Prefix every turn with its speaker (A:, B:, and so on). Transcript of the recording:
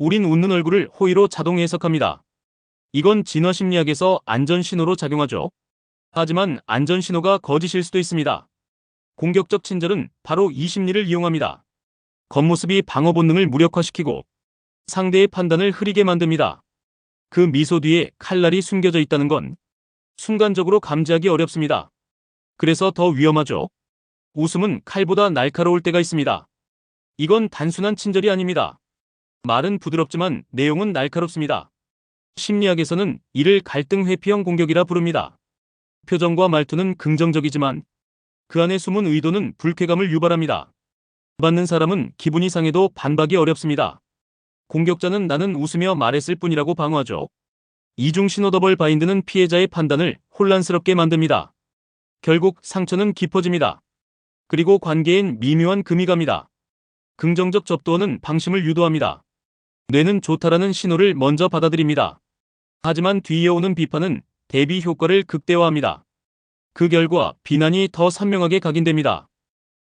A: 우린 웃는 얼굴을 호의로 자동 해석합니다. 이건 진화 심리학에서 안전 신호로 작용하죠. 하지만 안전 신호가 거짓일 수도 있습니다. 공격적 친절은 바로 이 심리를 이용합니다. 겉모습이 방어 본능을 무력화시키고 상대의 판단을 흐리게 만듭니다. 그 미소 뒤에 칼날이 숨겨져 있다는 건 순간적으로 감지하기 어렵습니다. 그래서 더 위험하죠. 웃음은 칼보다 날카로울 때가 있습니다. 이건 단순한 친절이 아닙니다. 말은 부드럽지만 내용은 날카롭습니다. 심리학에서는 이를 갈등 회피형 공격이라 부릅니다. 표정과 말투는 긍정적이지만 그 안에 숨은 의도는 불쾌감을 유발합니다. 받는 사람은 기분이 상해도 반박이 어렵습니다. 공격자는 나는 웃으며 말했을 뿐이라고 방어하죠. 이중 신호 더블 바인드는 피해자의 판단을 혼란스럽게 만듭니다. 결국 상처는 깊어집니다. 그리고 관계엔 미묘한 금이 갑니다. 긍정적 접도어는 방심을 유도합니다. 뇌는 좋다라는 신호를 먼저 받아들입니다. 하지만 뒤에 오는 비판은 대비 효과를 극대화합니다. 그 결과 비난이 더 선명하게 각인됩니다.